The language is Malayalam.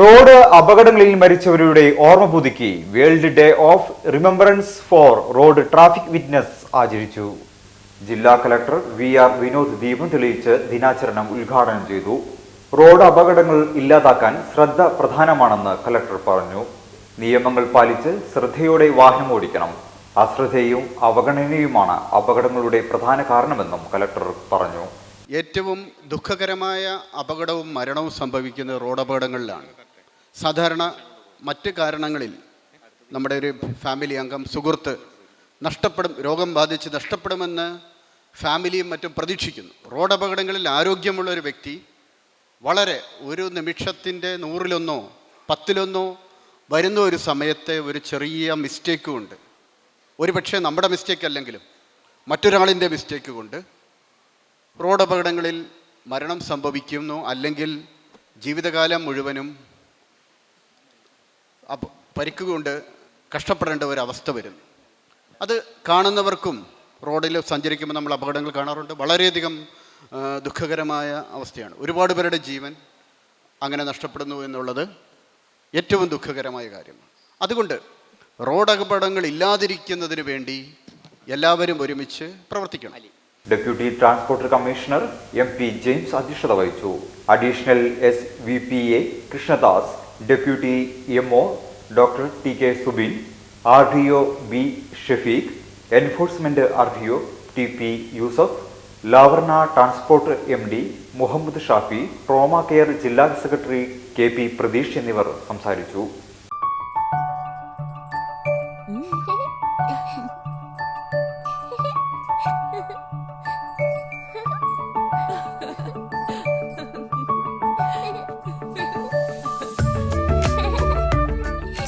റോഡ് അപകടങ്ങളിൽ മരിച്ചവരുടെ ഓർമ്മ പുതുക്കി. World day of remembrance for road traffic witness ആചരിച്ചു. ജില്ലാ കലക്ടർ വി ആർ വിനോദ് ദീപം തെളിയിച്ച് ദിനാചരണം ഉദ്ഘാടനം ചെയ്തു. റോഡ് അപകടങ്ങൾ ഇല്ലാതാക്കാൻ ശ്രദ്ധ പ്രധാനമാണെന്ന് കലക്ടർ പറഞ്ഞു. നിയമങ്ങൾ പാലിച്ച് ശ്രദ്ധയോടെ വാഹനം ഓടിക്കണം. അശ്രദ്ധയും അവഗണനയുമാണ് അപകടങ്ങളുടെ പ്രധാന കാരണമെന്നും കലക്ടർ പറഞ്ഞു. ഏറ്റവും ദുഃഖകരമായ അപകടവും മരണവും സംഭവിക്കുന്നത് റോഡ് അപകടങ്ങളിലാണ് സാധാരണ മറ്റ് കാരണങ്ങളിൽ നമ്മുടെ ഒരു ഫാമിലി അംഗം സുഹൃത്ത് നഷ്ടപ്പെടും രോഗം ബാധിച്ച് നഷ്ടപ്പെടുമെന്ന് ഫാമിലിയും മറ്റും പ്രതീക്ഷിക്കുന്നു. റോഡ് അപകടങ്ങളിൽ ആരോഗ്യമുള്ള ഒരു വ്യക്തി വളരെ ഒരു നിമിഷത്തിന്റെ നൂറിലൊന്നോ പത്തിലൊന്നോ വരുന്ന ഒരു സമയത്തെ ഒരു ചെറിയ മിസ്റ്റേക്കും ഉണ്ട്. ഒരുപക്ഷെ നമ്മുടെ മിസ്റ്റേക്ക് അല്ലെങ്കിലും മറ്റൊരാളിന്റെ മിസ്റ്റേക്ക് കൊണ്ട് റോഡ് അപകടങ്ങളിൽ മരണം സംഭവിക്കുന്നു അല്ലെങ്കിൽ ജീവിതകാലം മുഴുവനും പരിക്കുകൊണ്ട് പരിക്ക് കൊണ്ട് കഷ്ടപ്പെടേണ്ട ഒരു അവസ്ഥ വരുന്നു അത് കാണുന്നവർക്കും റോഡിൽ സഞ്ചരിക്കുമ്പോൾ നമ്മൾ അപകടങ്ങൾ കാണാറുണ്ട്. വളരെയധികം ദുഃഖകരമായ അവസ്ഥയാണ്. ഒരുപാട് പേരുടെ ജീവൻ അങ്ങനെ നഷ്ടപ്പെടുന്നു എന്നുള്ളത് ഏറ്റവും ദുഃഖകരമായ കാര്യമാണ് അതുകൊണ്ട് റോഡ് അപകടങ്ങൾ ഇല്ലാതിരിക്കുന്നതിന് വേണ്ടി എല്ലാവരും ഒരുമിച്ച് പ്രവർത്തിക്കണം. Deputy transport commissioner M P James അധ്യക്ഷത വഹിച്ചു. Additional S V P A Krishnadas deputy M O doctor T K Subin R D O B Shafeeq enforcement R D O T P Yusuf ലാവർണ transport M D Muhammad Shafi trauma care ജില്ലാ സെക്രട്ടറി കെ പി പ്രതീഷ് എന്നിവർ സംസാരിച്ചു.